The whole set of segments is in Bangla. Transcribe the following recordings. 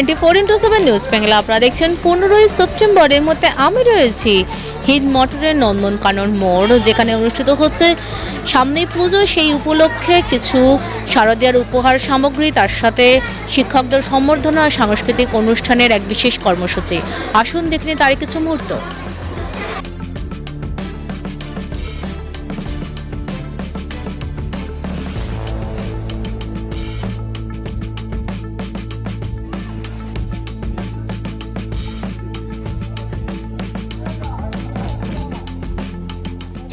Twenty four into seven news Bangla আপনারা দেখছেন পনেরোই সেপ্টেম্বরের মধ্যে আমি রয়েছি হিট মটরের নন্দনকানন মোড়, যেখানে অনুষ্ঠিত হচ্ছে সামনেই পুজো, সেই উপলক্ষে কিছু শারদীয়ার উপহার সামগ্রী, তার সাথে শিক্ষকদের সম্বর্ধনা, সাংস্কৃতিক অনুষ্ঠানের এক বিশেষ কর্মসূচি। আসুন দেখে তারই কিছু মুহূর্ত।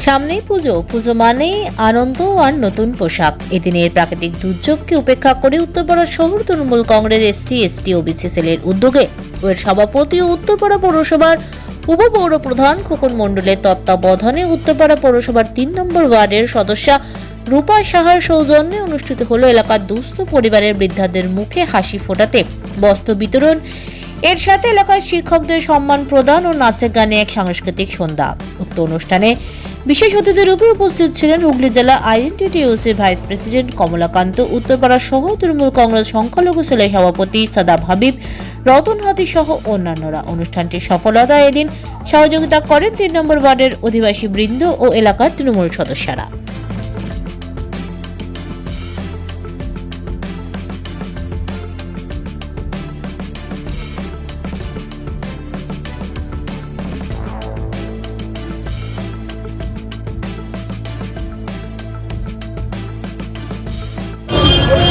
সামনেই পুজো। পুজো মানেই আনন্দ আর নতুন পোশাক। এদিনের প্রাকৃতিক দুর্যোগকে উপেক্ষা করে উত্তরপাড়া শহর Trinamool Congress ST ST OBC সেলের উদ্যোগে ও এর সভাপতি ও উত্তরপাড়া পৌরসভার উপপৌর প্রধান খোকন মণ্ডলের তত্ত্বাবধানে উত্তরপাড়া পৌরসভার তিন নম্বর ওয়ার্ডের সদস্যা রূপা সাহার সৌজন্যে অনুষ্ঠিত হলো এলাকার দুস্থ পরিবারের বৃদ্ধাদের মুখে হাসি ফোটাতে। বস্ত্র বিতরণ, এর সাথে এলাকার শিক্ষকদের সম্মান প্রদান ও নাচে গানে এক সাংস্কৃতিক সন্ধ্যা। উক্ত অনুষ্ঠানে বিশেষ অতিথি রূপে উপস্থিত ছিলেন হুগলি জেলা আইএনটিটিউসির ভাইস প্রেসিডেন্ট কমলাকান্ত উত্তরপাড়া সহ তৃণমূল কংগ্রেস সংখ্যালঘু সেলের সভাপতি সাদাব হাবিব, রতন হাতি সহ অন্যান্যরা। অনুষ্ঠানটির সফলতা এদিন সহযোগিতা করেন তিন নম্বর ওয়ার্ডের অধিবাসী বৃন্দ ও এলাকার তৃণমূল সদস্যরা।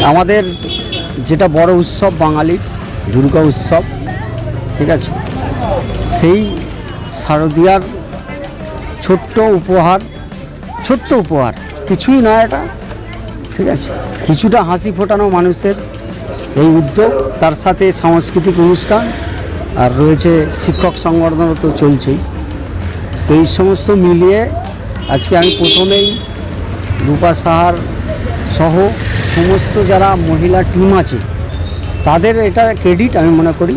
আমাদের যেটা বড় উৎসব বাঙালির দুর্গা উৎসব, ঠিক আছে? সেই শারদীয়ার ছোট্ট উপহার ছোট্ট উপহার, কিছুই নয় এটা, ঠিক আছে? কিছুটা হাসি ফোটানো মানুষের এই উদ্যোগ, তার সাথে সাংস্কৃতিক অনুষ্ঠান, আর রয়েছে শিক্ষক সংবর্ধনা তো চলছেই। তো এই সমস্ত মিলিয়ে আজকে আমি প্রথমেই রূপা সাহার সহ সমস্ত যারা মহিলা টিম আছে, তাদের এটা ক্রেডিট আমি মনে করি,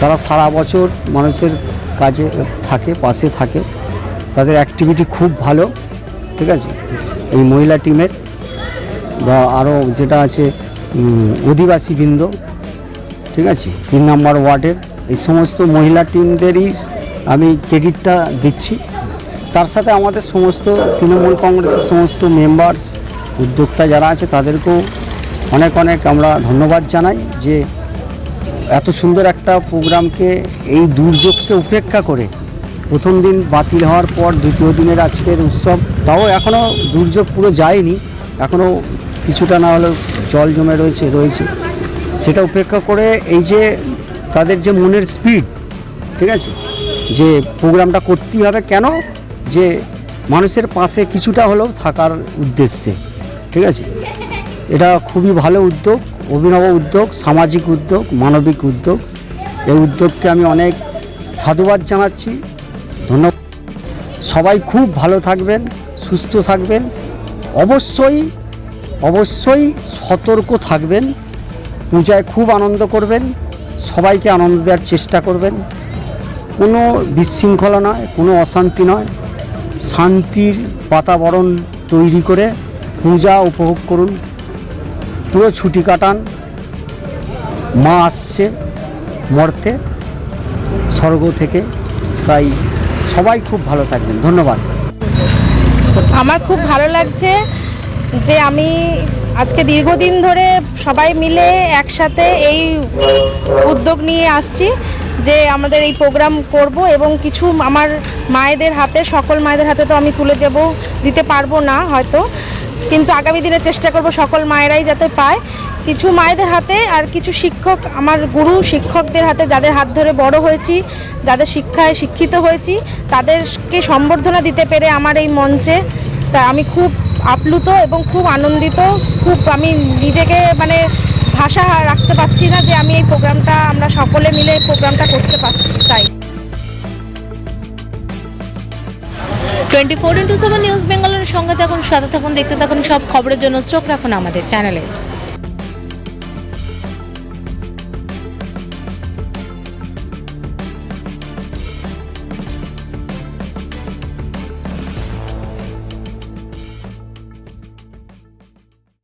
তারা সারা বছর মানুষের কাজে থাকে, পাশে থাকে। তাদের অ্যাক্টিভিটি খুব ভালো, ঠিক আছে? এই মহিলা টিমের বা আরও যেটা আছে অধিবাসী বৃন্দ, ঠিক আছে? তিন নম্বর ওয়ার্ডের, এই সমস্ত মহিলা টিমদেরই আমি ক্রেডিটটা দিচ্ছি। তার সাথে আমাদের সমস্ত তৃণমূল কংগ্রেসের সমস্ত মেম্বার্স উদ্যোক্তা যারা আছে তাদেরকেও অনেক অনেক আমরা ধন্যবাদ জানাই যে এত সুন্দর একটা প্রোগ্রামকে, এই দুর্যোগকে উপেক্ষা করে প্রথম দিন বাতিল হওয়ার পর দ্বিতীয় দিনের আজকের উৎসব, তাও এখনও দুর্যোগ পুরো যায়নি, এখনও কিছুটা না হলেও জল জমে রয়েছে রয়েছে। সেটা উপেক্ষা করে এই যে তাদের যে মনের স্পিড, ঠিক আছে? যে প্রোগ্রামটা করতেই হবে, কেন? যে মানুষের পাশে কিছুটা হলেও থাকার উদ্দেশ্যে। ঠিক আছে? এটা খুবই ভালো উদ্যোগ, অভিনব উদ্যোগ, সামাজিক উদ্যোগ, মানবিক উদ্যোগ। এই উদ্যোগকে আমি অনেক সাধুবাদ জানাচ্ছি। ধন্যবাদ। সবাই খুব ভালো থাকবেন, সুস্থ থাকবেন। অবশ্যই অবশ্যই সতর্ক থাকবেন। পূজায় খুব আনন্দ করবেন। সবাইকে আনন্দ দেওয়ার চেষ্টা করবেন। কোনো বিশৃঙ্খলা নয়, কোনো অশান্তি নয়। শান্তির বাতাবরণ তৈরি করে পূজা উপভোগ করুন। পুরো ছুটি কাটান। মা আসছে মর্তে, স্বর্গ থেকে। তাই সবাই খুব ভালো থাকবেন। ধন্যবাদ। আমার খুব ভালো লাগছে যে আমি আজকে দীর্ঘদিন ধরে সবাই মিলে একসাথে এই উদ্যোগ নিয়ে আসছি যে আমাদের এই প্রোগ্রাম করব এবং কিছু আমার মায়েদের হাতে, সকল মায়েদের হাতে তো আমি তুলে দেব, দিতে পারব না হয়তো। কিন্তু আগামী দিনে চেষ্টা করব সকল মায়েরাই যাতে পায়। কিছু মায়েদের হাতে আর কিছু শিক্ষক, আমার গুরু শিক্ষকদের হাতে যাদের হাত ধরে বড় হয়েছি, যাদের শিক্ষায় শিক্ষিত হয়েছি, তাদেরকে সম্বর্ধনা দিতে পেরে আমার এই মঞ্চে তা আমি খুব আপ্লুত এবং খুব আনন্দিত। খুব আমি নিজেকে মানে ভাষা রাখতে পারছি না যে আমি এই প্রোগ্রামটা আমরা সকলে মিলে প্রোগ্রামটা করতে পারছি, তাই। Twenty four into seven news বেঙ্গলের সঙ্গে থাকুন সাথে থাকুন দেখতে থাকুন সব খবরের জন্য চোখ রাখুন আমাদের চ্যানেলে।